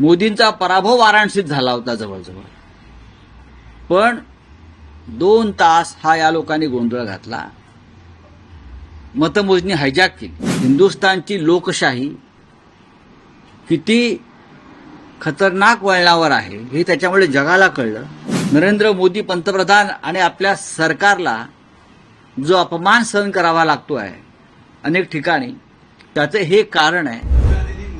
मोदींचा पराभव वाराणसीत झाला होता जवळजवळ. पण दोन तास हा या लोकांनी गोंधळ घातला. मतमोजणी हायजॅक केली. हिंदुस्थानची लोकशाही किती खतरनाक वळणावर आहे हे त्याच्यामुळे जगाला कळलं. नरेंद्र मोदी पंतप्रधान आणि आपल्या सरकारला जो अपमान सहन करावा लागतो आहे अनेक ठिकाणी त्याचं हे कारण आहे.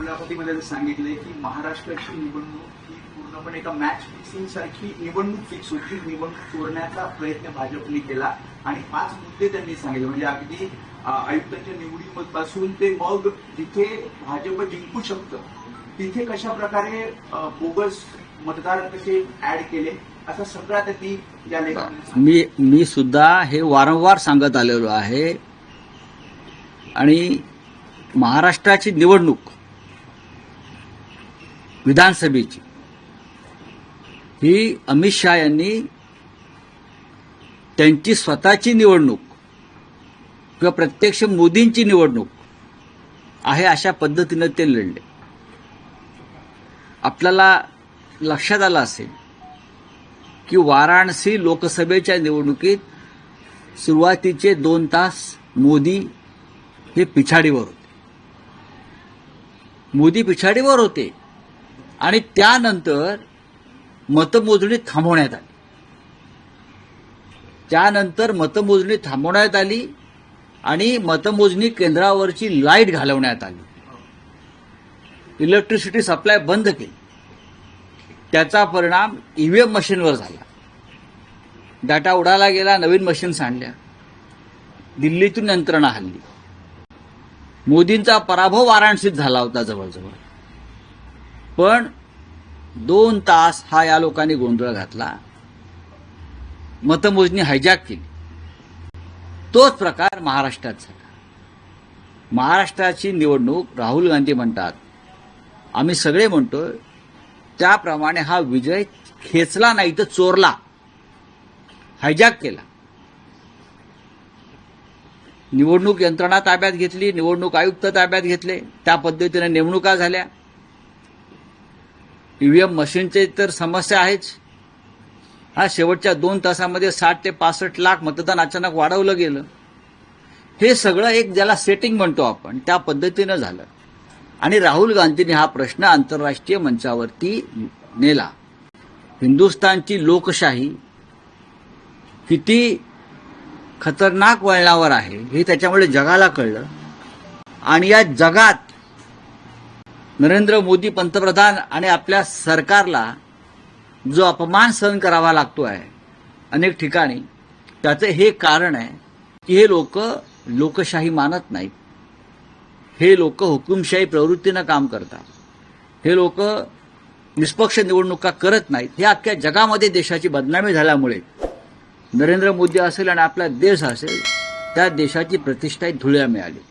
त्यांनी मुलाखतीमध्ये सांगितलंय की महाराष्ट्राची निवडणूक ही पूर्णपणे एका मॅच फिक्सिंग सारखी निवडणूक फिक्स होती. निवडणूक चोरण्याचा प्रयत्न भाजपने केला. आणि पाच मुद्दे त्यांनी सांगितले. म्हणजे अगदी आयुक्तांच्या निवडीपासून ते मग जिथे भाजप जिंकू शकतं तिथे कशा प्रकारे बोगस मतदार कसे ऍड केले असं सगळं त्यांनी या लेखामध्ये मी मी सुद्धा हे वारंवार सांगत आलेलो आहे. आणि महाराष्ट्राची निवडणूक विधानसभेची. ही अमित शहा यांनी त्यांची स्वतःची निवडणूक किंवा प्रत्यक्ष मोदींची निवडणूक आहे अशा पद्धतीनं ते लढले. आपल्याला लक्षात आलं असेल की वाराणसी लोकसभेच्या निवडणुकीत सुरुवातीचे दोन तास मोदी हे पिछाडीवर होते. मोदी पिछाडीवर होते. आणि त्यानंतर मतमोजणी थांबवण्यात आली. त्यानंतर मतमोजणी थांबवण्यात आली आणि मतमोजणी केंद्रावरची लाइट घालवण्यात आली. इलेक्ट्रिसिटी सप्लाय बंद केली. त्याचा परिणाम ईव्हीएम मशीनवर झाला. डाटा उडाला गेला नवीन मशीन्स आणल्या. दिल्लीतून यंत्रणा हल्ली. मोदींचा पराभव वाराणसीत झाला होता जवळजवळ. पण दोन तास हा या लोकांनी गोंधळ घातला. मतमोजणी हायजॅक केली. तोच प्रकार महाराष्ट्रात झाला. महाराष्ट्राची निवडणूक राहुल गांधी म्हणतात आम्ही सगळे म्हणतो त्याप्रमाणे हा विजय खेचला नाही तर चोरला. हायजॅक केला. निवडणूक यंत्रणा ताब्यात घेतली निवडणूक आयुक्त ताब्यात घेतले त्या पद्धतीने नेमणुका झाल्या. ईव्हीएम मशीनचे तर समस्या आहेच. हा शेवटच्या दोन तासामध्ये साठ ते पासष्ट लाख मतदान अचानक वाढवलं गेलं. हे सगळं एक ज्याला सेटिंग म्हणतो आपण त्या पद्धतीनं झालं. आणि राहुल गांधींनी हा प्रश्न आंतरराष्ट्रीय मंचावरती नेला. हिंदुस्थानची लोकशाही किती खतरनाक वळणावर आहे हे त्याच्यामुळे जगाला कळलं. आणि या जगात नरेंद्र मोदी पंतप्रधान आणि आपल्या सरकारला जो अपमान सहन करावा लागतो आहे अनेक ठिकाणी त्याचं हे कारण आहे की हे लोक लोकशाही मानत नाहीत. हे लोक हुकुमशाही प्रवृत्तीनं काम करतात. हे लोक निष्पक्ष निवडणुका करत नाहीत. हे अख्ख्या जगामध्ये देशाची बदनामी झाल्यामुळे. नरेंद्र मोदी असेल आणि आपला देश असेल त्या देशाची प्रतिष्ठा धुळ्या मिळाली.